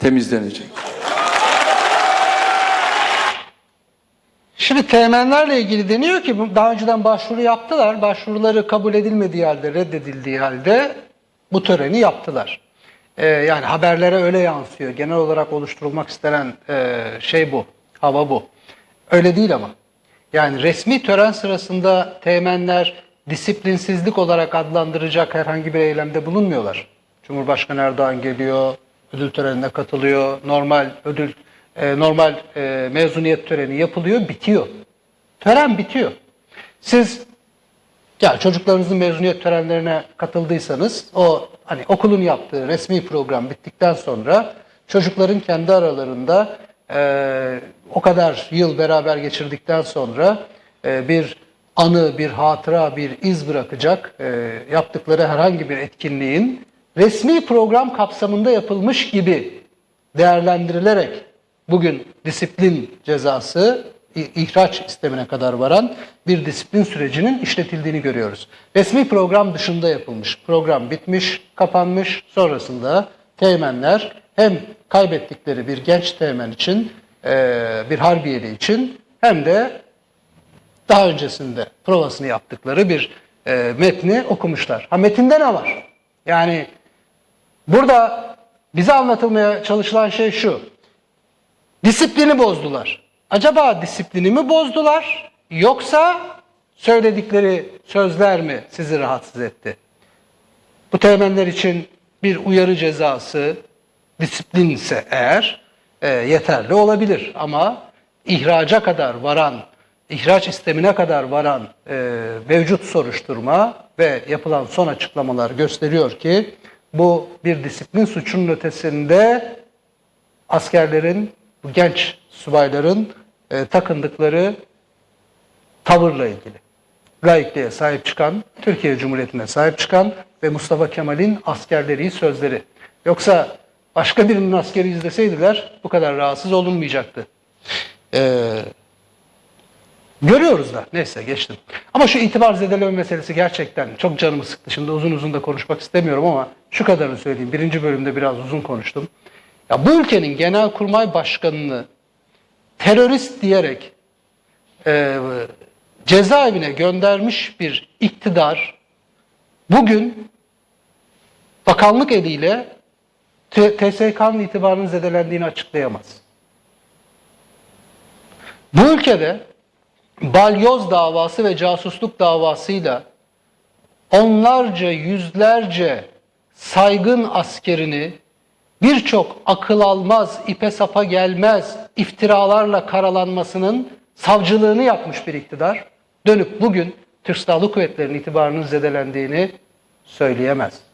temizlenecek. Şimdi teğmenlerle ilgili deniyor ki daha önceden başvuru yaptılar. Başvuruları kabul edilmediği halde, reddedildiği halde bu töreni yaptılar. Ee, yani haberlere öyle yansıyor. Genel olarak oluşturulmak istenen e, şey bu, hava bu. Öyle değil ama. Yani resmi tören sırasında teğmenler disiplinsizlik olarak adlandıracak herhangi bir eylemde bulunmuyorlar. Cumhurbaşkanı Erdoğan geliyor, ödül törenine katılıyor, normal ödül e, normal e, mezuniyet töreni yapılıyor, bitiyor. Tören bitiyor. Siz ya çocuklarınızın mezuniyet törenlerine katıldıysanız o hani okulun yaptığı resmi program bittikten sonra çocukların kendi aralarında e, o kadar yıl beraber geçirdikten sonra e, bir anı, bir hatıra, bir iz bırakacak e, yaptıkları herhangi bir etkinliğin resmi program kapsamında yapılmış gibi değerlendirilerek bugün disiplin cezası ihraç istemine kadar varan bir disiplin sürecinin işletildiğini görüyoruz. Resmi program dışında yapılmış. Program bitmiş, kapanmış. Sonrasında teğmenler hem kaybettikleri bir genç teğmen için, eee, bir harbiyeli için hem de daha öncesinde provasını yaptıkları bir eee, metni okumuşlar. Ha metinde ne var? Yani Burada bize anlatılmaya çalışılan şey şu. Disiplini bozdular. Acaba disiplini mi bozdular yoksa söyledikleri sözler mi sizi rahatsız etti? Bu teğmenler için bir uyarı cezası disiplinse eğer e, yeterli olabilir ama ihraca kadar varan, ihraç istemine kadar varan e, mevcut soruşturma ve yapılan son açıklamalar gösteriyor ki bu bir disiplin suçunun ötesinde askerlerin, bu genç subayların e, takındıkları tavırla ilgili. Laikliğe sahip çıkan, Türkiye Cumhuriyeti'ne sahip çıkan ve Mustafa Kemal'in askerleri sözleri. Yoksa başka birinin askeri izleseydiler bu kadar rahatsız olunmayacaktı. Ee, görüyoruz da neyse geçtim. Ama şu itibar zedeleme meselesi gerçekten çok canımı sıktı. Şimdi uzun uzun da konuşmak istemiyorum ama şu kadarını söyleyeyim. Birinci bölümde biraz uzun konuştum. Ya bu ülkenin genelkurmay başkanını terörist diyerek e, cezaevine göndermiş bir iktidar bugün bakanlık eliyle TSK'nın itibarının zedelendiğini açıklayamaz. Bu ülkede balyoz davası ve casusluk davasıyla onlarca yüzlerce saygın askerini birçok akıl almaz, ipe sapa gelmez iftiralarla karalanmasının savcılığını yapmış bir iktidar dönüp bugün Türk Silahlı Kuvvetleri'nin itibarının zedelendiğini söyleyemez.